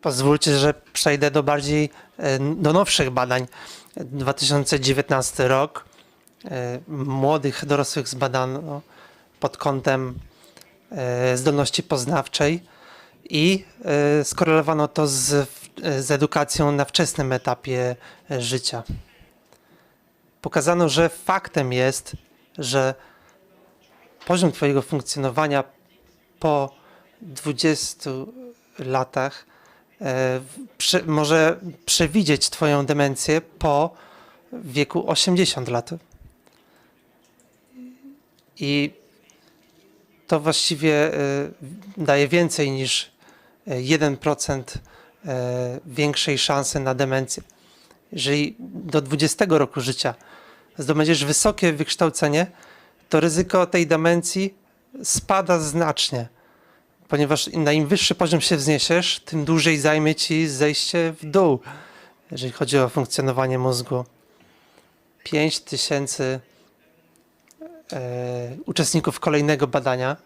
Pozwólcie, że przejdę do bardziej e, do nowszych badań. 2019 rok. E, Młodych dorosłych zbadano pod kątem e, zdolności poznawczej i skorelowano to z, z edukacją na wczesnym etapie życia. Pokazano, że faktem jest, że poziom Twojego funkcjonowania po 20 latach prze, może przewidzieć Twoją demencję po wieku 80 lat. I to właściwie e, daje więcej niż e, 1% e, większej szansy na demencję. Jeżeli do 20 roku życia zdobędziesz wysokie wykształcenie, to ryzyko tej demencji spada znacznie ponieważ na im wyższy poziom się wzniesiesz, tym dłużej zajmie ci zejście w dół, jeżeli chodzi o funkcjonowanie mózgu. 5 tysięcy e, uczestników kolejnego badania.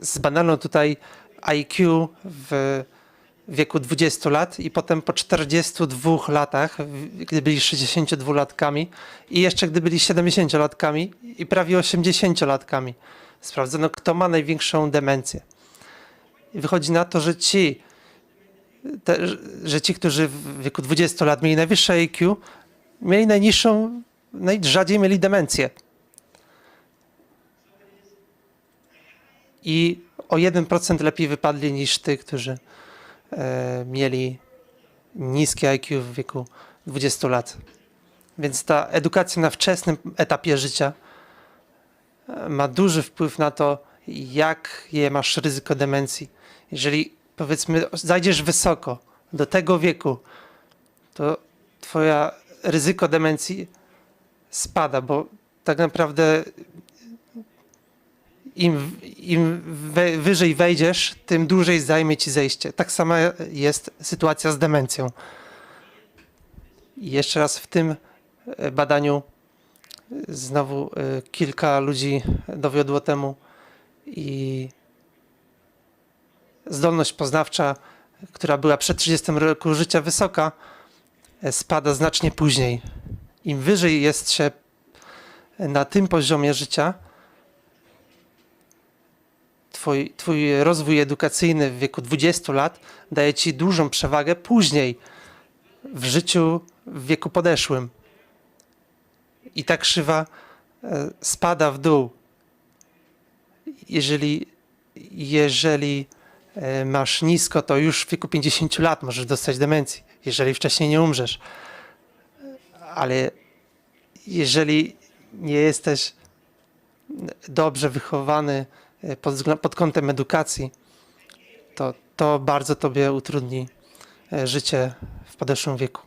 Zbadano tutaj IQ w wieku 20 lat i potem po 42 latach, gdy byli 62-latkami i jeszcze gdy byli 70-latkami i prawie 80-latkami. Sprawdzono, kto ma największą demencję. I wychodzi na to, że ci, te, że ci, którzy w wieku 20 lat mieli najwyższe IQ, mieli najniższą, najrzadziej mieli demencję. I o 1% lepiej wypadli niż ty, którzy e, mieli niskie IQ w wieku 20 lat. Więc ta edukacja na wczesnym etapie życia ma duży wpływ na to, jakie masz ryzyko demencji. Jeżeli powiedzmy zajdziesz wysoko do tego wieku, to twoja ryzyko demencji spada, bo tak naprawdę im, im we, wyżej wejdziesz, tym dłużej zajmie ci zejście. Tak sama jest sytuacja z demencją. I jeszcze raz w tym e, badaniu znowu e, kilka ludzi dowiodło temu i zdolność poznawcza, która była przed 30 roku życia wysoka, e, spada znacznie później. Im wyżej jest się na tym poziomie życia, twój, twój rozwój edukacyjny w wieku 20 lat daje ci dużą przewagę później w życiu w wieku podeszłym. I ta krzywa e, spada w dół. Jeżeli, jeżeli e, masz nisko, to już w wieku 50 lat możesz dostać demencji, jeżeli wcześniej nie umrzesz. Ale jeżeli nie jesteś dobrze wychowany e, pod, pod kątem edukacji, to to bardzo tobie utrudni życie w podeszłym wieku.